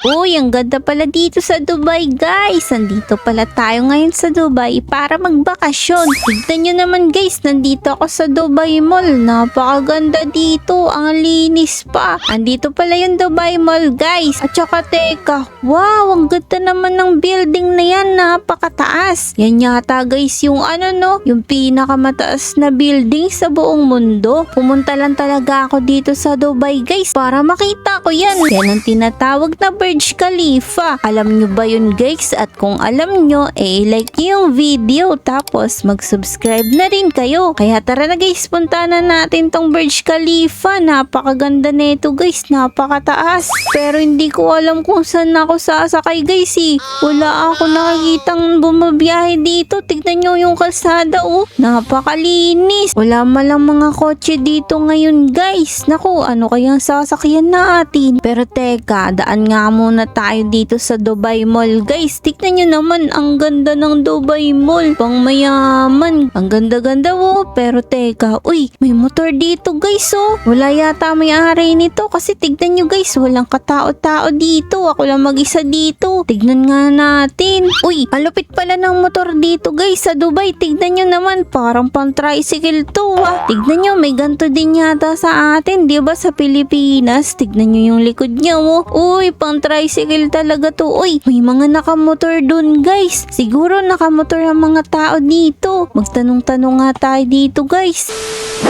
Uy, ang ganda pala dito sa Dubai, guys. Nandito pala tayo ngayon sa Dubai para magbakasyon. Tignan nyo naman, guys. Nandito ako sa Dubai Mall. Napakaganda dito. Ang linis pa. Andito pala yung Dubai Mall, guys. At saka, teka. Wow, ang ganda naman ng building na yan. Napakataas. Yan yata, guys, yung ano, no? Yung pinakamataas na building sa buong mundo. Pumunta lang talaga ako dito sa Dubai, guys, para makita ko yan. Yan ang tinatawag na Burj Khalifa. Alam nyo ba yun guys? At kung alam nyo, eh like yung video tapos mag-subscribe na rin kayo. Kaya tara na guys, punta na natin tong Burj Khalifa. Napakaganda nito guys, napakataas. Pero hindi ko alam kung saan ako sasakay guys eh. Wala ako nakikitang bumabiyahe dito. Tignan nyo yung kalsada oh. Napakalinis. Wala malang mga kotse dito ngayon guys. Naku, ano kayang sasakyan natin? Pero teka, daan nga muna tayo dito sa Dubai Mall. Guys, tignan nyo naman ang ganda ng Dubai Mall. Pang mayaman. Ang ganda-ganda oh. Pero teka, uy, may motor dito guys oh. Wala yata may-ari nito kasi tignan nyo guys, walang katao-tao dito. Ako lang mag-isa dito. Tignan nga natin. Uy, ang lupit pala ng motor dito guys sa Dubai. Tignan nyo naman, parang pang tricycle to ah. Tignan nyo, may ganto din yata sa atin, ba sa Pilipinas? Tignan nyo yung likod niya oh. Uy, pang tricycle talaga to. Uy, may mga nakamotor dun guys. Siguro nakamotor ang mga tao dito. Magtanong-tanong nga tayo dito guys.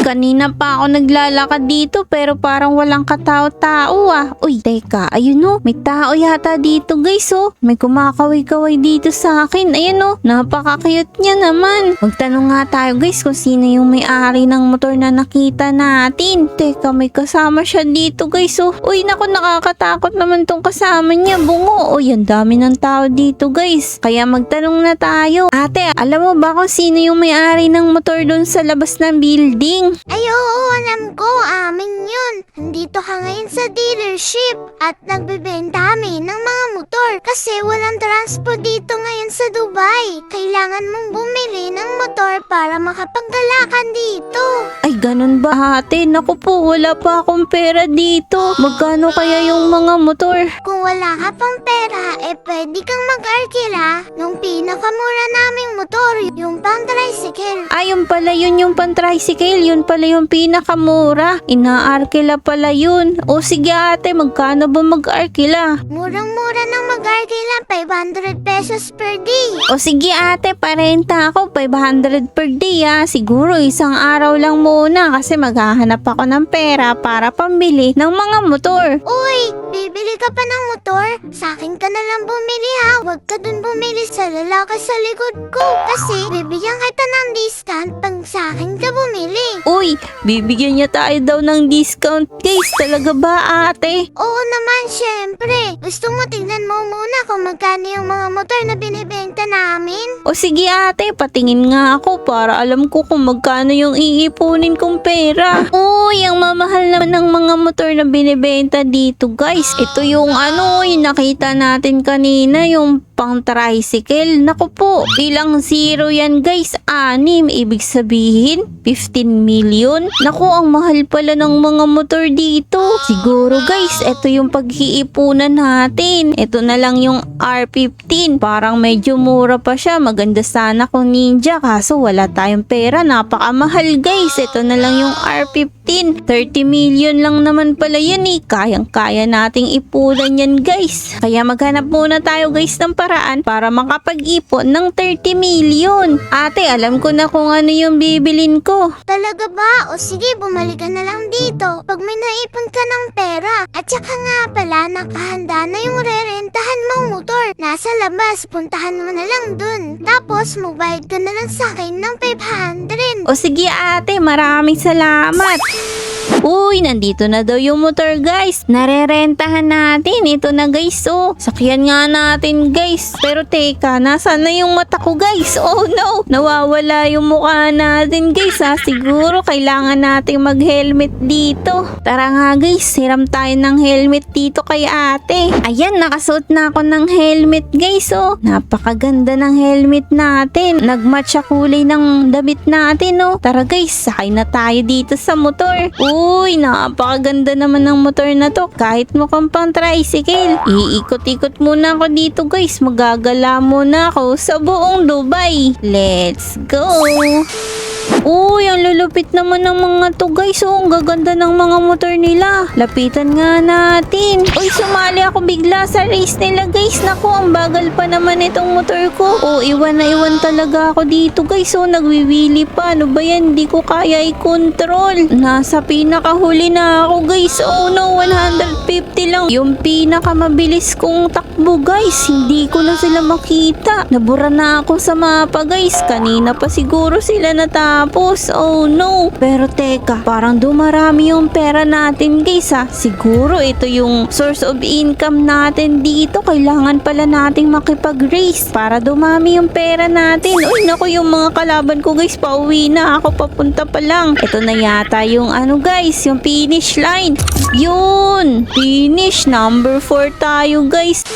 Kanina pa ako naglalakad dito pero parang walang katao-tao ah. Uy, teka, ayun oh, may tao yata dito guys oh. May kumakaway-kaway dito sa akin. Ayun oh, napaka-cute niya naman. Magtanong nga tayo guys kung sino yung may-ari ng motor na nakita natin. Teka, may kasama siya dito guys oh. Uy, naku, nakakatakot naman tong kasama niya. Bungo. Uy, ang dami ng tao dito guys. Kaya magtanong na tayo. Ate, alam mo ba kung sino yung may-ari ng motor doon sa labas ng building? Ay oo, alam ko, amin yun. Nandito ka ngayon sa dealership at nagbebenta kami ng mga motor kasi walang transpo dito ngayon sa Dubai. Kailangan mong bumili ng motor para makapaggalakan dito. Ay, ganun ba ate? Naku po, wala pa akong pera dito. Magkano kaya yung mga motor? Kung wala ka pang pera, eh pwede kang mag-arkila nung pinakamura naming motor, yung pang tricycle. Ay, yung pala yun yung pan-tricycle. Yun pala yung pinakamura. Inaarkila pala yun. O sige ate, magkano ba mag-arkila? Murang-mura ng mag-arkila, 500 pesos per day. O sige ate, parenta ako 500 per day ah. Siguro isang araw lang muna kasi maghahanap ako ng pera para pambili ng mga motor. Uy, bibili ka pa ng motor? Sa akin ka na lang bumili ha. Huwag ka dun bumili sa lalaki sa likod ko. Kasi bibigyan kita ng discount pag sa akin ka bumili. Uy, bibigyan niya tayo daw ng discount guys. Talaga ba ate? Oo naman, syempre. Gusto mo tignan mo muna kung magkano yung mga motor na binibenta namin? O sige ate, patingin nga ako para alam ko kung magkano yung iipunin kong pera. Uy, ang mamahal naman ng mga motor na binibenta dito guys. Ito yung ano, yung nakita natin kanina, yung pang tricycle. Naku po, ilang zero yan guys. Anim, ibig sabihin 15 million. Naku, ang mahal pala ng mga motor dito. Siguro guys, ito yung pag-iipunan natin. Ito na lang yung R15. Parang medyo mura pa siya. Maganda sana kung ninja kaso wala tayong pera. Napakamahal guys. Ito na lang yung R15. 30 million lang naman pala yan eh. Kayang-kaya nating ipunan yan guys. Kaya maghanap muna tayo guys ng paraan para makapag-ipon ng 30 million. Ate, alam ko na kung ano yung bibilin ko. Talaga ba? O sige, bumalik ka na lang dito pag may naipon ka ng pera. At saka nga pala, nakahanda na yung rerentahan mong motor. Nasa labas, puntahan mo na lang dun. Tapos, magbayad ka na lang sa akin ng 500. O sige ate, maraming salamat. Uy, nandito na daw yung motor guys. Narerentahan natin. Ito na guys oh. Sakyan nga natin guys. Pero teka, nasaan na yung mata ko guys? Oh no, nawawala yung mukha natin guys ha. Siguro kailangan nating mag-helmet dito. Tara nga guys, hiram tayo ng helmet dito kay ate. Ayan, nakasuot na ako ng helmet guys oh. Napakaganda ng helmet natin. Nagmatch sa kulay ng damit natin oh. Tara guys, sakay na tayo dito sa motor. Uy, napakaganda naman ng motor na to. Kahit mukhang pang tricycle. Iikot-ikot muna ako dito guys. Magagala muna ako sa buong Dubai. Let's go! Uy, ang lulupit naman ng mga to guys. Oh, ang gaganda ng mga motor nila. Lapitan nga natin. Uy, sumali ako bigla sa race nila guys. Naku, ang bagal pa naman itong motor ko. Oh, iwan na iwan talaga ako dito guys. Oh, nagwiwili pa. Ano ba yan? Hindi ko kaya i-control. Nasa pinakahuli na ako guys. Oh no, 150 lang. Yung pinakamabilis kong takbo guys. Hindi ko na sila makita. Nabura na ako sa mapa guys. Kanina pa siguro sila natapos. Oh no. Pero teka, parang dumarami yung pera natin guys ha. Siguro ito yung source of income natin dito. Kailangan pala nating makipag-race para dumami yung pera natin. Uy, naku yung mga kalaban ko guys. Pauwi na ako papunta pa lang. Ito na yata yung ano guys, yung finish line. Yun! Finish! Number 4 tayo guys.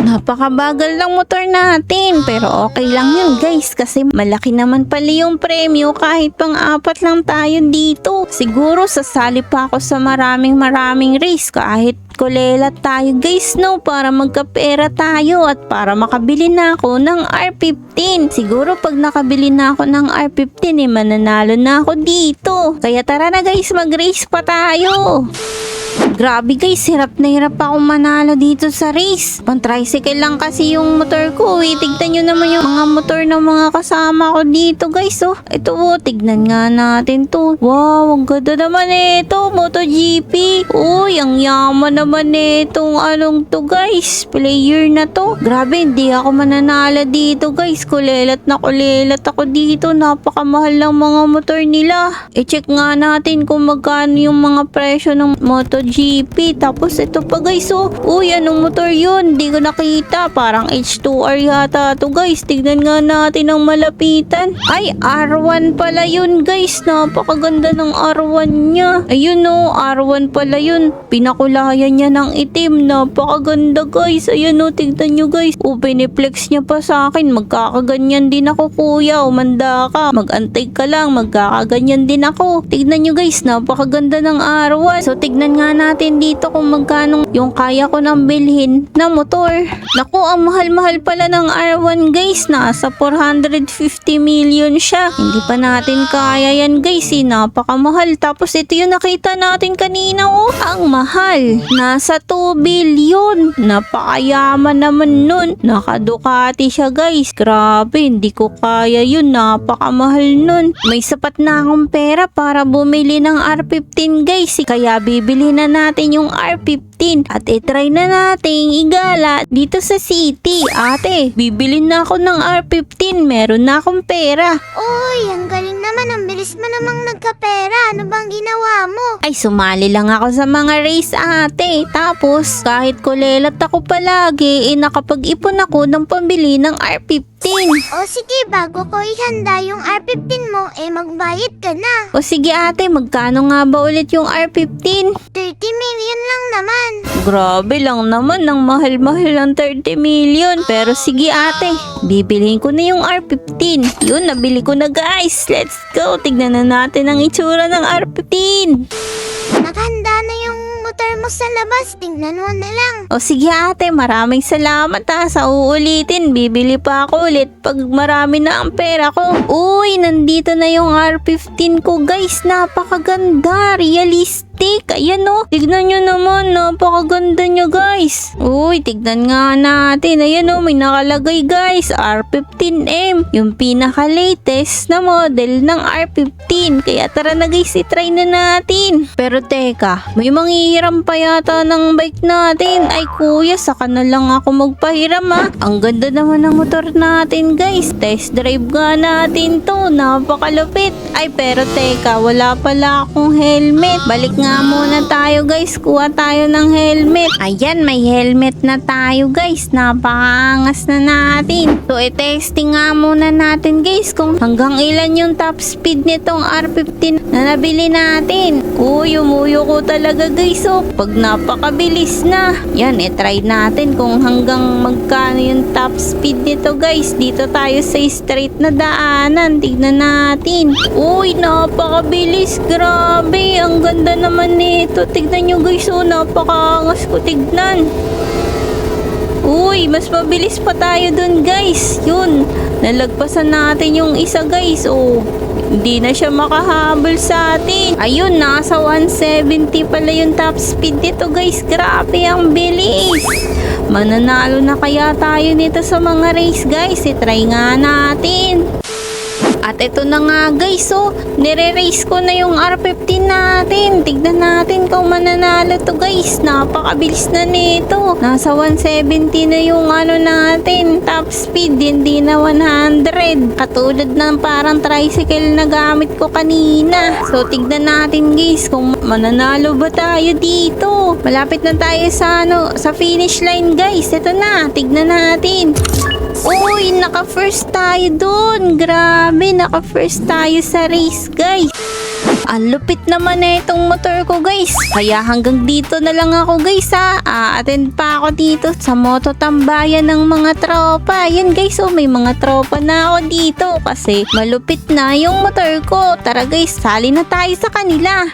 Napakabagal ng motor natin. Pero okay lang yun guys. Kasi malaki naman pala yung premyo kahit pang apat lang tayo dito. Siguro sasali pa ako sa maraming maraming race kahit kulela tayo guys no para magkapera tayo at para makabili na ako ng R15. Siguro pag nakabili na ako ng R15 eh mananalo na ako dito. Kaya tara na guys mag-race pa tayo. Grabe guys, hirap na hirap ako manalo dito sa race. Pang tricycle lang kasi yung motor ko. Eh. Tignan nyo naman yung mga motor ng mga kasama ko dito guys. Oh. Ito oh, tignan nga natin to. Wow, ang ganda naman ito. MotoGP. Uy, ang yaman naman itong anong to guys. Player na to. Grabe, hindi ako mananalo dito guys. Kulelat na kulelat ako dito. Napakamahal ng mga motor nila. I-check nga natin kung magkano yung mga presyo ng MotoGP. Tapos ito pa guys oh. Uy, anong motor yun? Hindi ko nakita. Parang H2R yata to guys. Tignan nga natin ang malapitan. Ay, R1 pala yun guys. Napakaganda ng R1 niya. Ayun oh, R1 pala yun. Pinakulayan niya ng itim. Napakaganda guys. Ayun oh, tignan nyo guys. Oh, piniplex niya pa sa akin. Magkakaganyan din ako kuya. Umanda ka. Magantay ka lang. Magkakaganyan din ako. Tignan nyo guys. Napakaganda ng R1. So, tignan nga natin dito kung magkano yung kaya ko nang bilhin na motor. Naku, ang mahal-mahal pala ng R1 guys. Nasa 450 million siya. Hindi pa natin kaya yan guys. Eh. Napakamahal. Tapos ito yung nakita natin kanina oh. Ang mahal. Nasa 2 billion. Napakayaman naman nun. Nakadukati siya guys. Grabe, hindi ko kaya yun. Napakamahal nun. May sapat na akong pera para bumili ng R15 guys. eh. Kaya bibili na natin yung R15 at itry na nating igala dito sa city. Ate, bibili na ako ng R15. Meron na akong pera. Uy, ang galing naman. Ang bilis mo namang nagkapera. Ano bang ginawa mo? Ay, sumali lang ako sa mga race ate. Tapos, kahit kulelat ako palagi, eh nakapag-ipon ako ng pambili ng R15. O sige, bago ko ihanda yung R15 mo, eh magbayad ka na. O sige ate, magkano nga ba ulit yung R15? 30 million lang naman. Grabe lang naman, ng mahal-mahal ng 30 million. Pero sige ate, bibiliin ko na yung R15. Yun, nabili ko na guys. Let's go, tignan na natin ang itsura ng R15. Nakahanda na yung mo sa labas. Tingnan mo na lang. O sige ate, maraming salamat ha sa uulitin. Bibili pa ako ulit pag marami na ang pera ko. Uy, nandito na yung R15 ko guys. Napakaganda, realistic. Ayan o, tignan nyo naman, napakaganda nyo guys. Uy, tignan nga natin. Ayan o, may nakalagay guys, R15M. Yung pinaka-latest na model ng R15. Kaya tara na guys, itry na natin. Pero teka, may manghihiram pa yata ng bike natin. Ay kuya, saka na lang ako magpahiram ha. Ang ganda naman ng motor natin guys. Test drive nga natin to. Napakalupit. Ay pero teka, wala pala akong helmet. Balik nga muna tayo guys. Kuha tayo ng helmet. Ayan, may helmet na tayo guys. Napakangas na natin. So, i-testing nga muna natin guys kung hanggang ilan yung top speed nitong R15 na nabili natin. Uy, umuyo ko talaga guys. oh. Pag napakabilis na. Yan, e-try natin kung hanggang magkano yung top speed nito guys. Dito tayo sa straight na daanan. Tignan natin. Uy, napakabilis. Grabe. Ang ganda naman nito. Tignan nyo guys. Oh, napakaangas ko tignan. Uy, mas mabilis pa tayo dun guys. Yun, nalagpasan natin yung isa guys. Oh, hindi na siya makahabol sa atin. Ayun, nasa 170 pala yung top speed nito guys. Grabe, ang bilis. Mananalo na kaya tayo nito sa mga race guys. I-try nga natin. At ito na nga guys, oh, nire-race ko na yung R15 natin. Tignan natin kung mananalo to guys. Napakabilis na nito. Nasa 170 na yung ano natin. Top speed, hindi na 100. Katulad ng parang tricycle na gamit ko kanina. So tignan natin guys kung mananalo ba tayo dito. Malapit na tayo sa ano, sa finish line guys. Ito na, tignan natin. Uy, naka-first tayo dun. Grabe, naka-first tayo sa race, guys. Ang lupit naman na itong motor ko, guys. Kaya hanggang dito na lang ako, guys, ha. A-attend pa ako dito sa moto tambayan ng mga tropa. Yan, guys, oh, may mga tropa na ako dito kasi malupit na yung motor ko. Tara, guys, sali na tayo sa kanila.